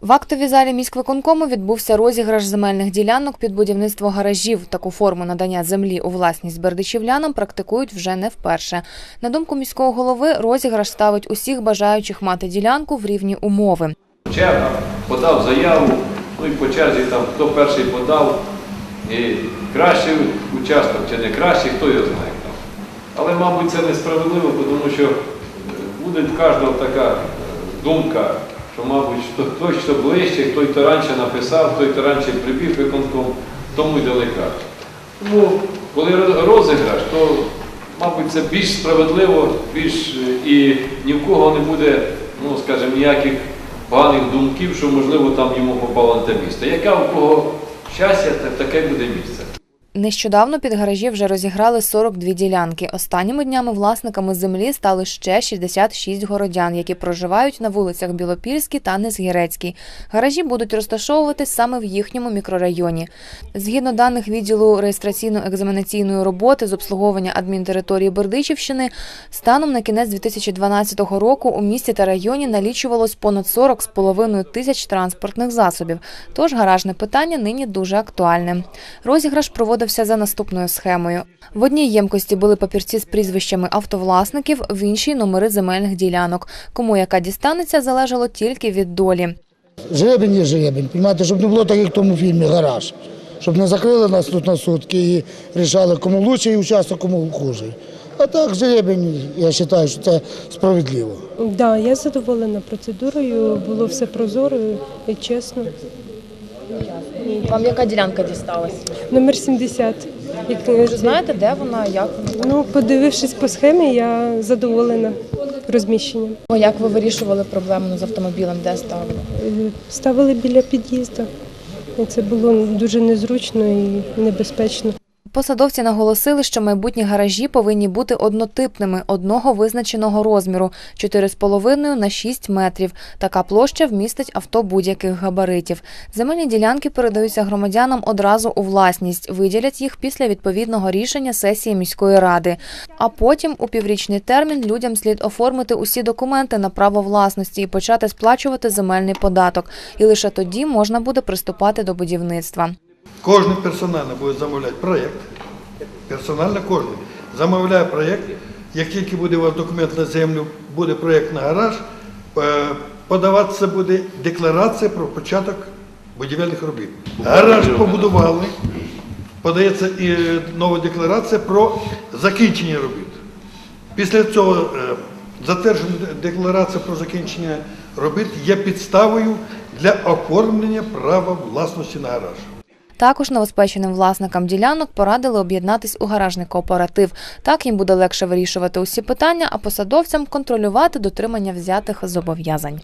В актовій залі міськвиконкому відбувся розіграш земельних ділянок під будівництво гаражів. Таку форму надання землі у власність бердичівлянам практикують вже не вперше. На думку міського голови, розіграш ставить усіх бажаючих мати ділянку в рівні умови. черга, подав заяву, ну і по черзі там хто перший подав, і кращий участок чи не кращий, хто його знає. Але, мабуть, це несправедливо, тому що буде в кожного така думка, що, мабуть, хто, той, хто ближче, хто раніше написав, хто раніше прибіг виконком, тому й дали краще. Тому, коли роз- розіграш, то, мабуть, це більш справедливо, більш е, і ні в кого не буде, ну, скажімо, ніяких поганих думків, що, можливо, там йому попало на те місце. Яке у кого щастя, таке буде місце. Нещодавно під гаражі вже розіграли 42 ділянки. Останніми днями власниками землі стали ще 66 городян, які проживають на вулицях Білопільській та Незгірецькій. Гаражі будуть розташовуватись саме в їхньому мікрорайоні. Згідно даних відділу реєстраційно-екзаменаційної роботи з обслуговування адмінтериторії Бердичівщини, станом на кінець 2012 року у місті та районі налічувалось понад 40,5 тисяч транспортних засобів. Тож гаражне питання нині дуже актуальне. Розіграш проводився за наступною схемою. В одній ємкості були папірці з прізвищами автовласників, в іншій номери земельних ділянок. Кому яка дістанеться, залежало тільки від долі. Жребень є жребень, розумієте, щоб не було так, як в тому фільмі гараж. Щоб не закрили нас тут на сутки і рішали, кому лучший участок, кому хужий. А так, жребень, я вважаю, що це справедливо. Да, я задоволена процедурою, було все прозоро і чесно. Вам яка ділянка дісталась? Номер 70. Як, Ви знаєте, де вона, як Ну, подивившись по схемі, я задоволена розміщенням. як ви вирішували проблему з автомобілем, де ставили? Ставили біля під'їзду. І це було дуже незручно і небезпечно. Посадовці наголосили, що майбутні гаражі повинні бути однотипними, одного визначеного розміру 4,5 на 6 метрів. Така площа вмістить авто будь-яких габаритів. Земельні ділянки передаються громадянам одразу у власність, виділять їх після відповідного рішення сесії міської ради. А потім у піврічний термін людям слід оформити усі документи на право власності і почати сплачувати земельний податок. І лише тоді можна буде приступати до будівництва. Кожен персонально буде замовляти проєкт. Персонально кожен замовляє проєкт. Як тільки буде у вас документ на землю, буде проєкт на гараж, е, подаватися буде декларація про початок будівельних робіт. Гараж побудували, подається і нова декларація про закінчення робіт. Після цього е, затверджена декларація про закінчення робіт є підставою для оформлення права власності на гараж. Також новоспеченим власникам ділянок порадили об'єднатись у гаражний кооператив. Так їм буде легше вирішувати усі питання, а посадовцям контролювати дотримання взятих зобов'язань.